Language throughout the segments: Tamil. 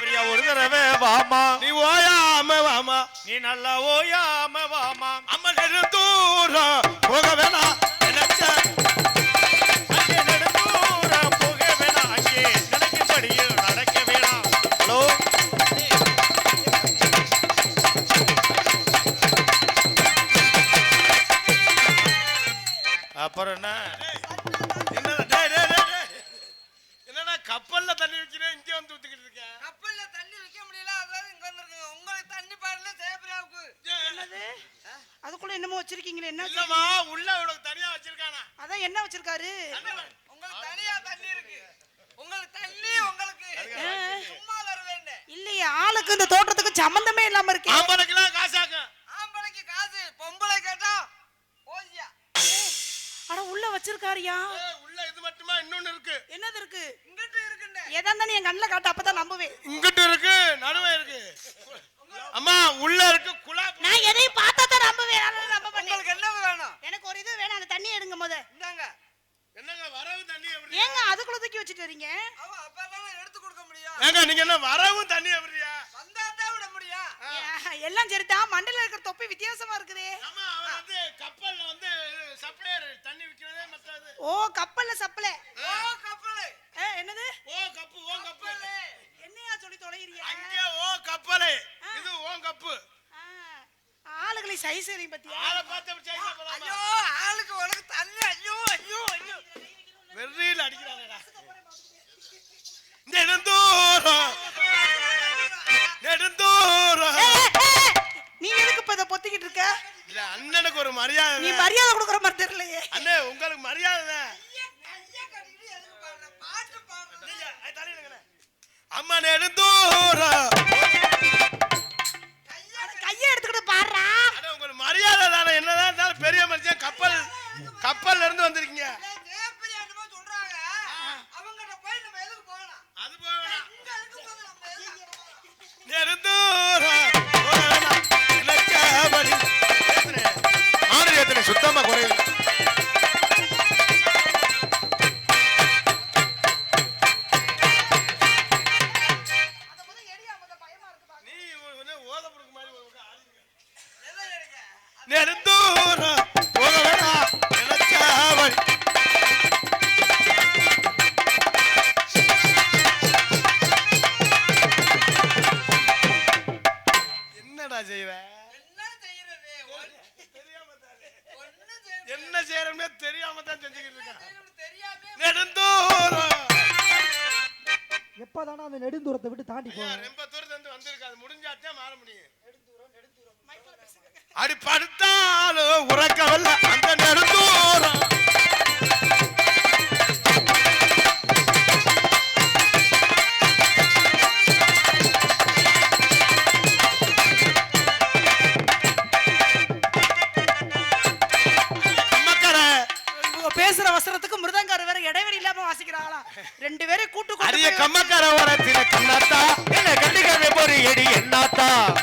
பிரியா ஒரு தடவை வாமா. நீ ஓயாம வாமா. நீ நல்லா ஓயாம வாமா. அம்மா நெடு தூரம் போக வேணாம். என்னமோ வச்சிருக்கீங்களே என்ன இல்லம்மா உள்ள உனக்கு தனியா வச்சிருக்கானா? அதான் என்ன வச்சிருக்காரு? உங்களுக்கு தனியா தண்ணி இருக்கு. உங்களுக்கு தண்ணி உங்களுக்கு. சும்மா தர வேண்டேன் இல்லையே ஆளுக்கு இந்த தோட்டத்துக்கு சம்பந்தமே இல்லாம இருக்கு. ஆம்பளைக்கெல்லாம் காசாக்க ஆம்பளைக்கு காசு பொம்பளை கேட்டா ஓசியா ஆனா உள்ள வச்சிருக்காருயா? உள்ள இது மட்டுமா? இன்னொன்னு இருக்கு. என்னது இருக்கு? இங்கிட்டு இருக்குண்ணே எதா இருந்தா நீ என் கண்ணில் காட்டு அப்பதான் நம்புவேன். இங்கிட்டு இருக்கு நடுவே இருக்கு. அம்மா உள்ள இருக்கு குழா நான் எதையும் பார்த்தா தான் நம்புவேன் உங்களுக்கு என்ன வேணும்? எனக்கு ஒரு இது வேணாம். அந்த தண்ணி எடுங்க முத. இந்தாங்க. என்னங்க வரவு தண்ணி எப்படி? ஏங்க அதுக்குள்ள தூக்கி வச்சுட்டு வரீங்க? அவ அப்பதான் எடுத்து கொடுக்க முடியும். ஏங்க நீங்க என்ன வரவு தண்ணி எப்படியா வந்தா தான் விட முடியும். எல்லாம் சரிதான். மண்டையில இருக்கிற தொப்பி வித்தியாசமா இருக்குதே. ஆமா அவன் வந்து கப்பல்ல வந்து சப்ளையர் தண்ணி விக்கிறதே மத்தாது ஓ கப்பல்ல சப்பல ஓ கப்பலு. என்னது? ஓ கப்பு ஓ கப்பு. என்னையா சொல்லி தொலைகிறியா அங்கே ஓ கப்பலே. இது ஓ கப்பு. ஆளுகளை சைஸ் எறியும் பத்தியா? ஆளை பார்த்து அப்படி செய்ய போலாமா ஐயோ ஆளுக்கு உனக்கு தண்ணி ஐயோ ஐயோ ஐயோ. வெறியில் அடிக்கிறாங்கடா. நெடுந்தூரம். நெடுந்தூரம். நீ எதுக்கு இப்ப இதை பொத்திக்கிட்டு இருக்க? இல்ல அண்ணனுக்கு ஒரு மரியாதை நீ. மரியாதை கொடுக்குற மாதிரி தெரியலையே. அண்ணே உங்களுக்கு மரியாதை தான். கையை கட்டிக்கிட்டு போவேன் ரொம்ப தூரத்துல இருந்து வந்திருக்காது முடிஞ்சாத்தான் மாற முடியும். அடி படுத்தாலும் உறக்கவல்ல அந்த நெடுந்தூரம். பேசுற வசனத்துக்கு மிருதங்கார வேற இடைவெளி இல்லாம வாசிக்கிறாங்களா ரெண்டு பேரும் கூட்டு கூட்டு அரிய கம்மக்கர ஓரத்தில கண்ணாத்தா Yeah.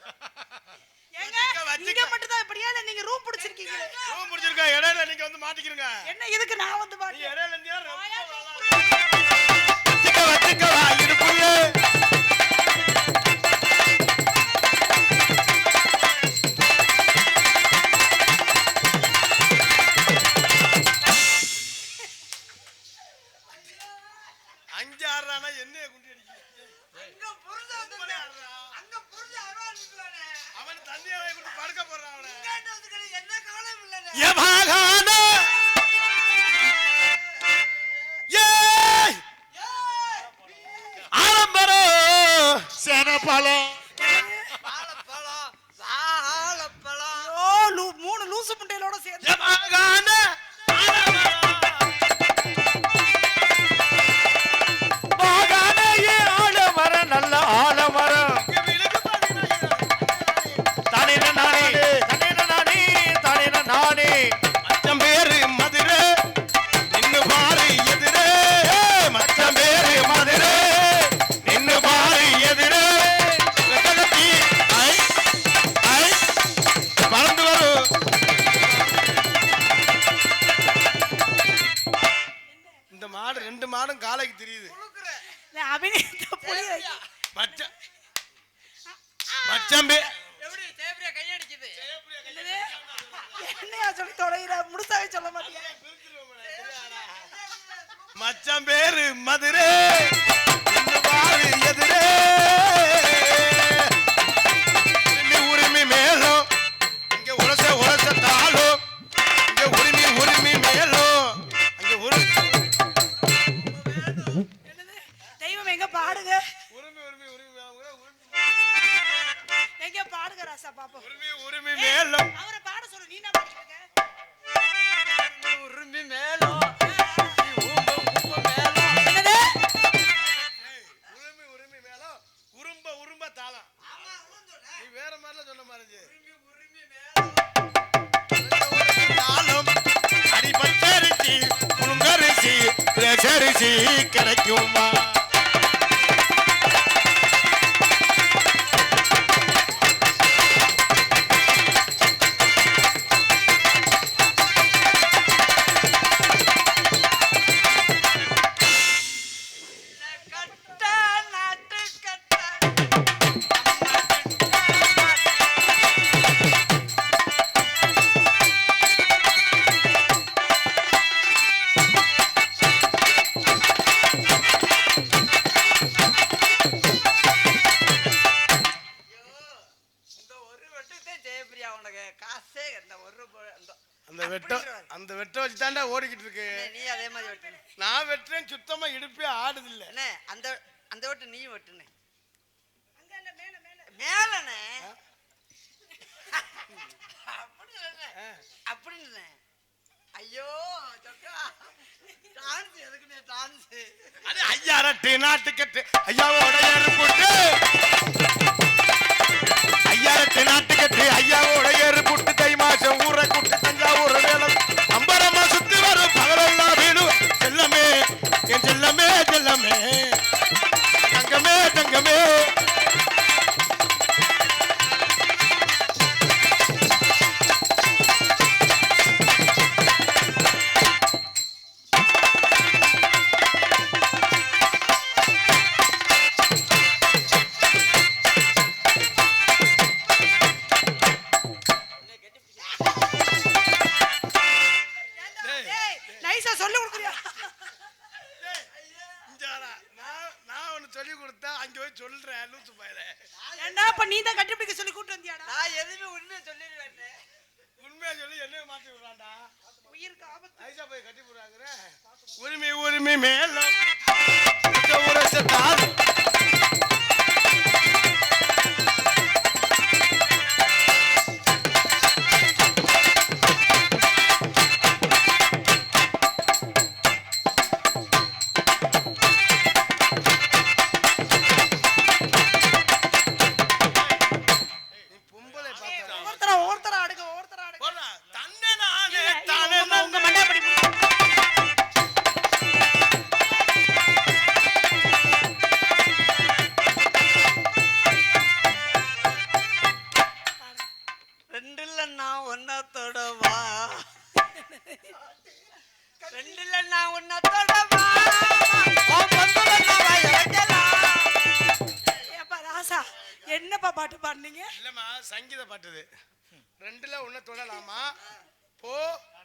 இங்க மட்டும் தான் இப்படியா இல்ல நீங்க ரூம் புடிச்சிருக்கீங்க? ரூம் புடிச்சிருக்கா? இடையில நீங்க வந்து மாட்டிக்கிறீங்க. என்ன இதுக்கு நான் வந்து மாட்டி இடையில இருந்தியா தம்பி என்னையா சொல்லி தொலைகிற முடிச்சாவே சொல்ல மாட்டேன் மச்சான் பேரு மதுரை. எதிரே. மாதிரிலாம் சொன்ன மாதிரி அடிபட்டரிசி புழுங்கரிசி கிடைக்குமா? ஆடுது இல்ல அந்த அந்த வட்டு நீ வெட்டுனே. மேலண்ணே. அப்படி அப்படின்னு ஐயோ டான்ஸ் எதுக்குண்ணே டான்ஸ்? ஐயா ரட்டி நாட்டுக்கட்டு ஐயாவோட ஏறுபுட்டு ஐயா ரட்டி நாட்டுக்கட்டு ஐயாவோட ஏறுபுட்டு தை மாசம் ஊரை கூட்டு தஞ்சாவூர் வேலை அம்பரமா சுத்தி வரும் பகலெல்லாம் தங்கமே தங்கமே. தங்கமே me man. என்னப்பா பாட்டு பாடுனீங்க? இல்லம்மா சங்கீத பாட்டுது. ரெண்டுல ஒண்ணு தொடலாமா? போ.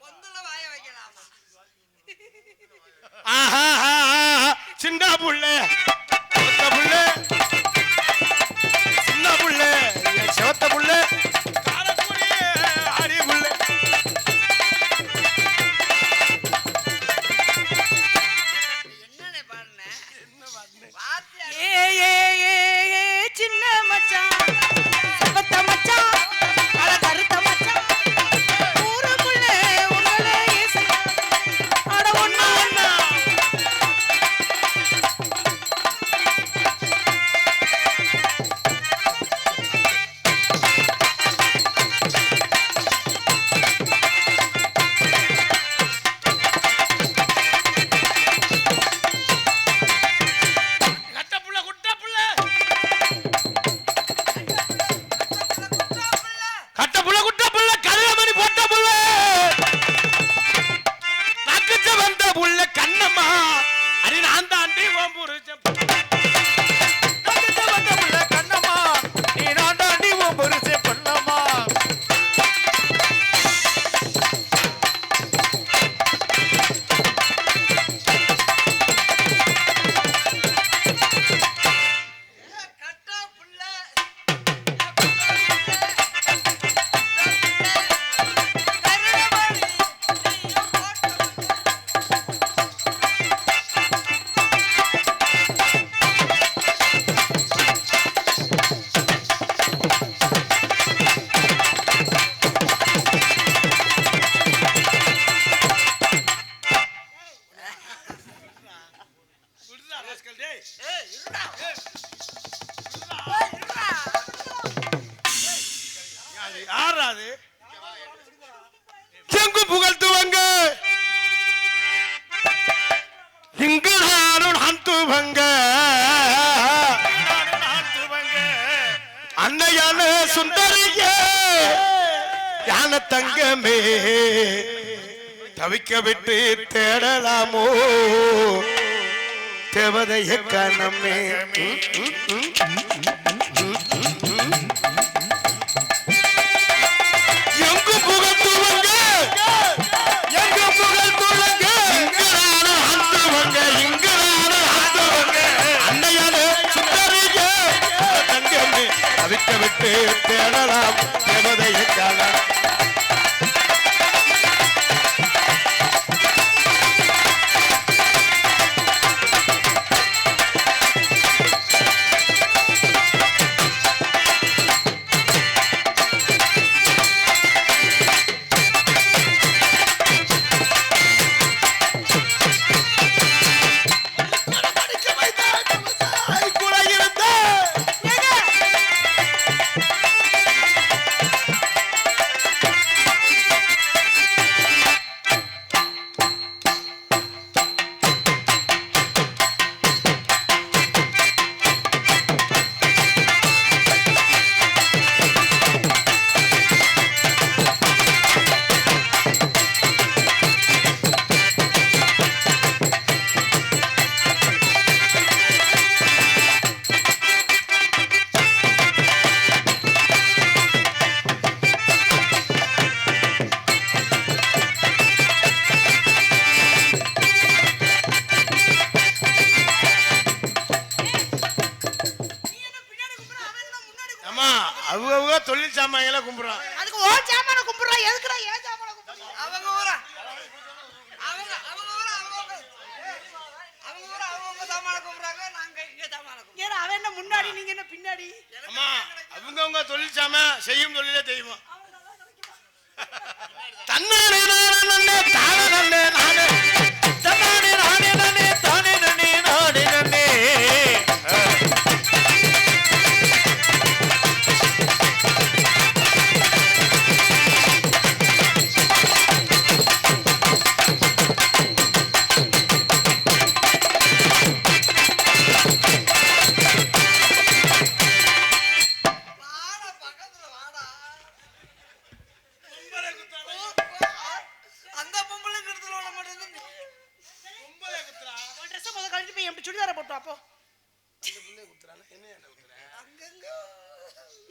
ஒன்றுல வாய வைக்கலாமா? ஆஹா சின்ன புள்ள. புள்ள. சின்ன புள்ள. செவத்த புள்ள. வணங்கு புகழ்த்துவங்க. இங்கு நானும் ஹந்துவங்க அன்னையான சுந்தரிய யான தங்கமே தவிக்க விட்டு தேடலாமோ? தேவதைய கணமே பெறலாம் தேவதையை காணலாம் தொழில் செய்யும் தொழிலே தெய்வம். தன்னாலே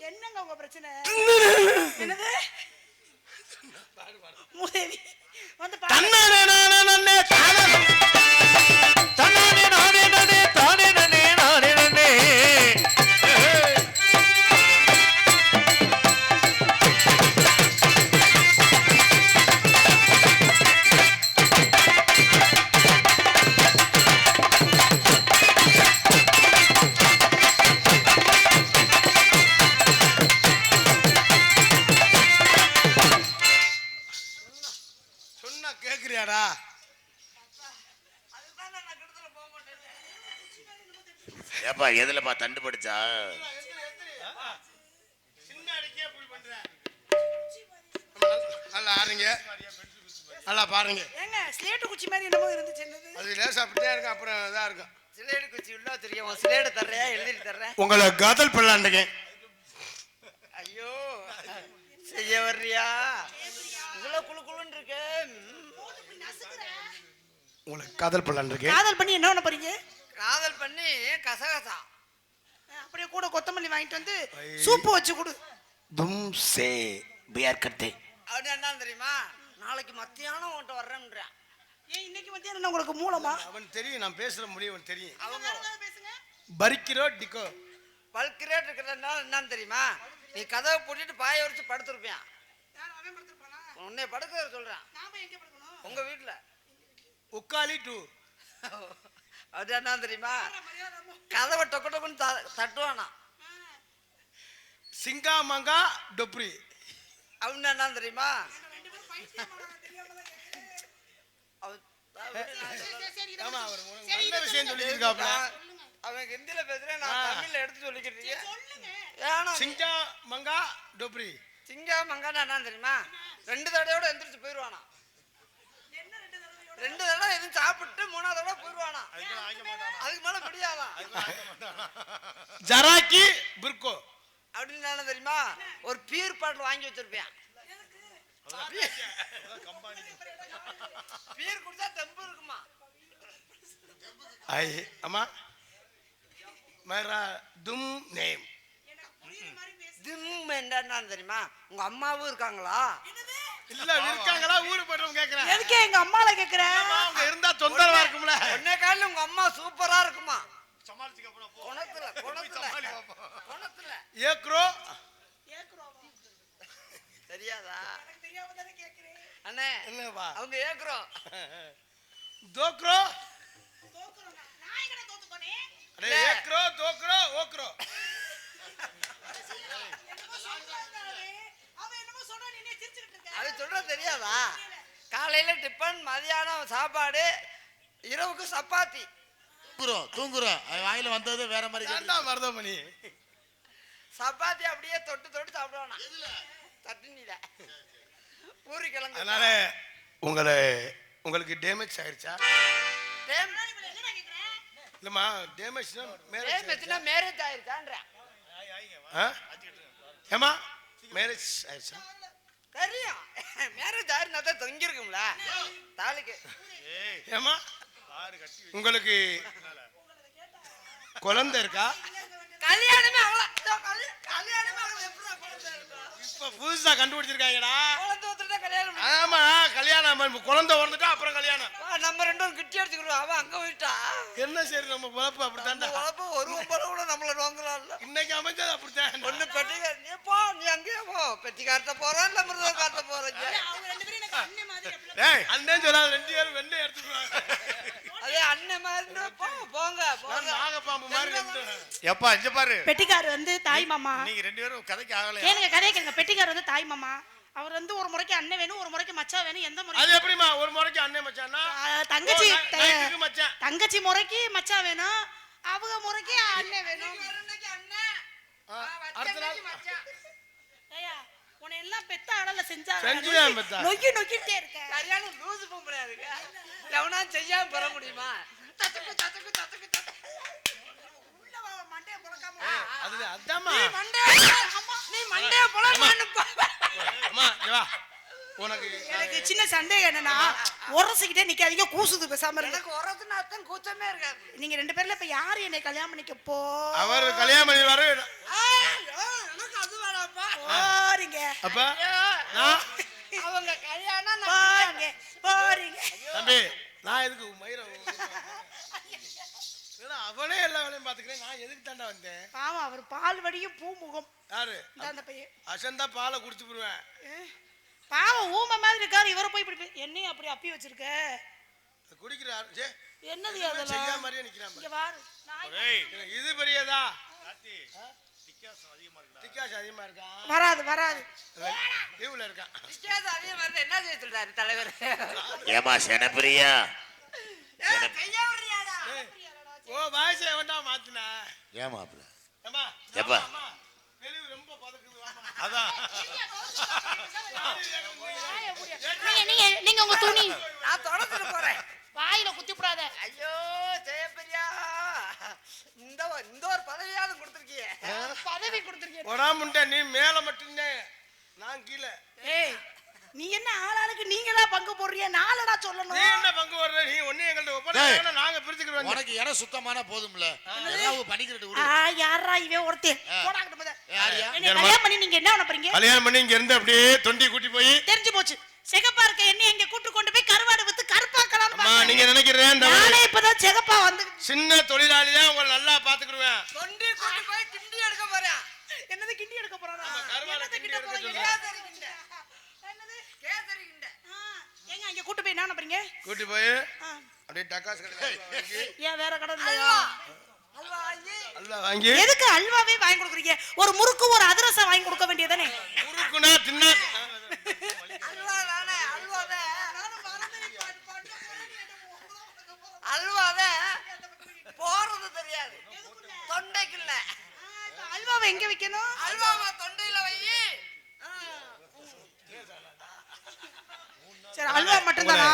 என்னங்க உங்க பிரச்சனை? என்னது? வந்து நல்லா நல்லா பாருங்க. ஏங்க ஸ்லேட்டு குச்சி மாதிரி என்னமோ இருந்துச்சு என்னது? அது லேசா அப்படியே இருக்கும் அப்புறம் இதா இருக்கும். சிலேடு குச்சி உள்ள தெரியும் உன் சிலேடு தர்றியா எழுதிட்டு தர்றேன். உங்களை காதல் பண்ணலாண்டுங்க ஐயோ செய்ய வர்றியா? இவ்வளவு குளு குளுன்னு இருக்கு. உங்களை காதல் பண்ணலாண்டுங்க காதல் பண்ணி என்ன பண்ண போறீங்க? காதல் பண்ணி கசகசா. அப்படியே கூட கொத்தமல்லி வாங்கிட்டு வந்து சூப்பு வச்சு கொடு. தும் சே பியார் கர்த்தே அப்படி என்ன தெரியுமா? நாளைக்கு மத்தியானம் உன்கிட்ட வர்றேன்றான் ஏன் இன்னைக்கு மத்தியானம் உங்களுக்கு மூலமா? அவன் தெரியும் நான் பேசுற முடியும் அவன் தெரியும். அவங்க பேசுங்க. பரிக்கிறோ டிக்கோ பல்க் ரேட் இருக்கிறதுனால என்னன்னு தெரியுமா? நீ கதவை பூட்டிட்டு பாய படுத்திருப்பியான் அவன் படுத்திருப்பானா? உன்னை படுக்க சொல்றான். நாம எங்க படுக்கணும்? உங்க வீட்டுல உக்காலி டூ. அது என்ன தெரியுமா. கதவை டொக்கு டொக்குன்னு த- தட்டுவானா? சிங்கா மங்கா டொப்ரி. அவன் என்ன தெரியுமா. அவன் ஹிந்தியில பேசுறேன் நான். தமிழ்ல எடுத்து ஏன்னா சிங்கா மங்கா டொப்ரி. சிங்கா மங்கானா என்ன தெரியுமா? ரெண்டு தடவையோட எந்திரிச்சு போயிடுவானா ரெண்டு தடவை எதுவும் சாப்பிட்டு மூணாவது தடவை போயிடுவானா அதுக்கு மேல முடியாதான் ஜராக்கி பிர்கோ. அப்படின்னு என்ன தெரியுமா? ஒரு பீர் பாட்டில் வாங்கி வச்சிருப்பேன். பீர் குடிச்சா தெம்பு இருக்குமா? ஐ அம்மா. மேரா தும் நேம். எனக்கு புரியுற மாதிரி பேசு திம் என்னன்னு தெரியுமா? உங்க அம்மாவும் இருக்காங்களா? இல்ல இருக்காங்களா? ஊரு போயிட்டு கேக்குறேன் எதுக்கே எங்க அம்மால கேக்குற? அவங்க இருந்தா தொந்தரவா இருக்கும்ல. ஒன்னே காலில் உங்க அம்மா சூப்பரா இருக்குமா? குணத்துல குணத்துல. குணத்துல. ஏக்ரோ கேக்குறோமா தெரியாதா? எனக்கு தெரியாம தானே கேக்குறேன். அண்ணே என்னப்பா அவங்க ஏக்குறோம். தோக்ரோ தோக்குறோம் நான். நான் எங்கடா தோத்து போனேன் அடே ஏக்ரோ தோக்ரோ ஓக்ரோ என்னமோ சொல்றாங்க அவன். அவன் என்னமோ சொன்னா நீ என்ன சிரிச்சுக்கிட்டு இருக்க அது சொல்றது தெரியாதா காலையில டிஃபன் மதியானம் சாப்பாடு இரவுக்கு சப்பாத்தி. தூங்குறோம் தூங்குறோம். வாயில வந்தது வேற மாதிரி. ஏன்டா மருதமணி. சப்பாத்தி அப்படியே தொட்டு தொட்டு சாப்பிடுவானா? தட்டுனில. பூரி கிழங்கு. அதனால உங்களை உங்களுக்கு டேமேஜ் ஆயிருச்சா? இல்லம்மா டேமேஜ்னா மேரேஜ் டேமேஜ்னா மேரேஜ் ஆயிருச்சான்றேன். ஏமா மேரேஜ் ஆயிருச்சா? தெரியும். மேரேஜ் ஆயிருந்தா தான் தொங்கிருக்கும்ல. தாலிக்கு. ஏமா உங்களுக்கு குழந்தை இருக்கா? கல்யாணமே அவ்வளோ கல்யாணமே இப்ப புதுசா கண்டுபிடிச்சிருக்காங்கடா. கல்யாணம் ஆமா கல்யாணம் குழந்தை பிறந்துட்டா அப்புறம் கல்யாணம். வா, நம்ம ரெண்டு பேரும் கிட்டி அடிச்சுக்கிறோம் அவன் அங்க போயிட்டா. என்ன சரி நம்ம குழப்பம் அப்படித்தான்டா. உழப்பு ஒரு ஒன்பது கூட நம்மள நோங்கலாம்ல. இன்னைக்கு அமைஞ்சது அப்படித்தான். ஒண்ணு பெட்டிக்கார நீ போ நீ அங்கேயே போ. பெட்டிக்கார்ட்ட போறேன் இல்ல மிருதக்கார்ட்ட போறேன். அவங்க ரெண்டு பேரும் எனக்கு அண்ணன் சொல்லாத ரெண்டு பேரும் வெண்ணெய் எடுத்துக்குவாங்க. அதே அண்ணன் மாதிரி போ போங்க போங்க. நாகப்பாம்பு மாதிரி எப்பா இங்க பாரு. பெட்டிக்கார் வந்து தாய் மாமா. நீங்க ரெண்டு பேரும் கதைக்கு ஆகலையா? கேளுங்க கதையை கேளுங்க. பெட்டிக்கார் வந்து தாய் மாமா. அவர் வந்து ஒரு முறைக்கு அண்ணன் வேணும் ஒரு முறைக்கு மச்சான் வேணும் எந்த முறை அது எப்படிமா ஒரு முறைக்கு அண்ணன் மச்சான்னா? தங்கச்சி மச்சான். தங்கச்சி முறைக்கு மச்சான் வேணும் அவங்க முறைக்கு அண்ணன் வேணும். உன்னை எல்லாம் பெத்த அடல செஞ்சா. நொக்கி நொக்கிட்டே இருக்க. சரியான லூசு பொம்பளையா இருக்கு எவனா செய்யாம பெற முடியுமா? தத்துக்கு தத்துக்கு தத்துக்கு தத்துக்கு உள்ள வா, மண்டைய புழக்காம அது அதாம்மா. நீ மண்டைய நீ மண்டைய அம்மா. வா. உனக்கு எனக்கு சின்ன சந்தேகம் என்னன்னா உரசிக்கிட்டே நிக்காதீங்க கூசுது பேசாம இருங்க. எனக்கு அர்த்தம் கூச்சமே இருக்காது. நீங்க ரெண்டு பேர்ல இப்ப யாரு என்னை கல்யாணம் பண்ணிக்க போ அவர் கல்யாணம் பண்ணி வர ஆ, ஆ, அப்ப நான் அவங்க கல்யாணம் போறீங்க போறீங்க. தம்பி நான் எதுக்கு மயிர அவனே எல்லா வேலையும் பாத்துக்கிறேன் நான் எதுக்கு தாண்டா வந்தேன்? பாவம் அவர் பால் வடியும் பூமுகம். யாரு? இந்த அந்த பையன். அசந்தா பாலை குடிச்சு போடுவேன். பாவம் ஊமை மாதிரி இருக்காரு. இவரை போய் இப்படி என்னையும் அப்படி அப்பி வச்சிருக்க? குடிக்கிறாரு. சே என்னது செய்யா அதெல்லாம்? மாதிரியே நிக்கிறான் இங்க எனக்கு இது பெரியதா? இருக்கான் வராது வராது. என்ன செய்ய சொல்றாரு தலைவர்? ஏமா செனப்பிரியா? ஓ வாய்ஸ் எவன்டா மாத்துனா? ஏன் மாப்பிள்ள ஏம்மா எப்பா? அம்மா, வெளிய ரொம்ப பதக்குது. அதான். நீங்க நீங்க உங்க துணி. நான் தொடர்ந்துட்டு போறேன். வாயில குத்தி விடாத ஐயோ ஜெயபிரியா இந்த இந்த ஒரு பதவியாவது கொடுத்துருக்கியே. பதவி கொடுத்துருக்கேன் ஒடா முண்டை நீ மேல மட்டும்தான் நான் கீழே. ஏய் நீ என்ன ஆளாளுக்கு பங்கு போடுறிய நாளடா நீ சொல்லணும் என்ன பங்கு வர்ற நீ ஒண்ணு எங்கள்ட்ட ஒப்படைச்சா நாங்க பிரிச்சுக்கிறோம் உனக்கு இடம் சுத்தமான போதும்ல. ஏதாவது பண்ணிக்கிட்டு விடு. ஆ யாரா இவன் ஒருத்தன் போடாங்கட்டு முத. யாரியா? என்னை கல்யாணம் பண்ணி நீங்க என்ன பண்ண போறீங்க? கல்யாணம் பண்ணி இங்க இருந்து அப்படியே தொண்டி கூட்டி போய் தெரிஞ்சு போச்சு. சிகப்பா இருக்க என்ன எங்க கூட்டு கொண்டு போய் கருவாடு வித்து கருப்பாக்கலாம் அம்மா நீங்க நினைக்கிறேன் நானே இப்பதான் சிகப்பா வந்து சின்ன தொழிலாளி தான் உங்களை நல்லா பாத்துக்கிடுவேன். தொண்டி கொண்டு போய் கிண்டி எடுக்க போறேன். என்னது கிண்டி எடுக்க போறானா கருவாடை என்னது கிண்டி எடுக்க போறீங்க சொல்றேன். கேசரி கிண்ட என்னது கேசரி கிண்ட ஆ, ஏங்க அங்க கூட்டு போய் என்ன பண்ண போறீங்க கூட்டி போய் அப்படியே டக்காஸ் கடையில் ஏன் வேற கடை இல்லையா? அல்வா. வாங்கி. எதுக்கு அல்வாவே வாங்கி கொடுக்குறீங்க? ஒரு முறுக்கு ஒரு அதிரசம் வாங்கி கொடுக்க வேண்டியதானே முறுக்குனா தின்னா அல்வா தானே அல்வா தான் அல்வா தான் போறது தெரியாது தொண்டைக்கு இல்ல அல்வாவை எங்க வைக்கணும் அல்வாவை தொண்டையில வை சரி அல்வா மட்டும்தானா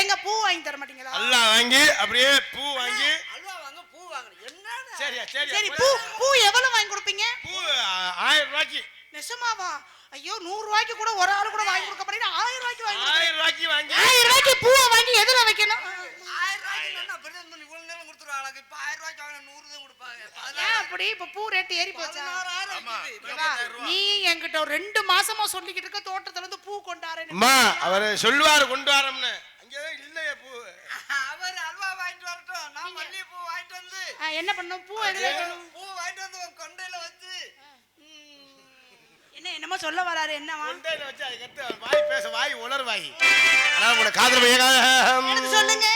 எங்க பூ வாங்கி தர மாட்டீங்களா? நல்லா வாங்கி அப்படியே பூ வாங்கி. அல்வா வாங்க பூ வாங்கணும் என்னன்னு சரியா சரியா சரி பூ பூ எவ்வளவு வாங்கி கொடுப்பீங்க? பூ ஆயிரம் ரூபாய்க்கு. நெசமாவா? ஐயோ நூறு ரூபாய்க்கு கூட ஒரு ஆளு கூட வாங்கி கொடுக்க மாட்டீங்க ஆயிரம் ரூபாய்க்கு வாங்கி. ஆயிரம் ரூபாய்க்கு வாங்கி. ஆயிரம் ரூபாய்க்கு பூவை வாங்கி எதுல வைக்கணும்? ஆயிரம் ரூபாய்க்கு சொல்லி இவ்வளவு நேரம் கொடுத்துருவாங்க இப்ப ஆயிரம் ரூபாய்க்கு வாங்க நூறு தான் கொடுப்பாங்க. ஏன் அப்படி? இப்ப பூ ரேட் ஏறி போச்சா? நீ என்கிட்ட ரெண்டு மாசமா சொல்லிக்கிட்டு இருக்க தோட்டத்துல இருந்து பூ கொண்டாரு அவர் சொல்லுவாரு கொண்டு வரோம்னு அங்கேதான் இல்லையே பூ அவர் அல்வா வாங்கிட்டு வரட்டும் நான் மல்லிகைப்பூ வாங்கிட்டு வந்து என்ன பண்ணும் பூ எதுல வைக்கணும். பூ வாங்கிட்டு வந்து கொண்டையில வச்சு. என்ன என்னமோ சொல்ல வராரு என்னவா? கொண்டையில வச்சு அவர் வாய் பேச வாய் உலர் வாய். ஆனா உங்களோட காதல் சொல்லுங்க.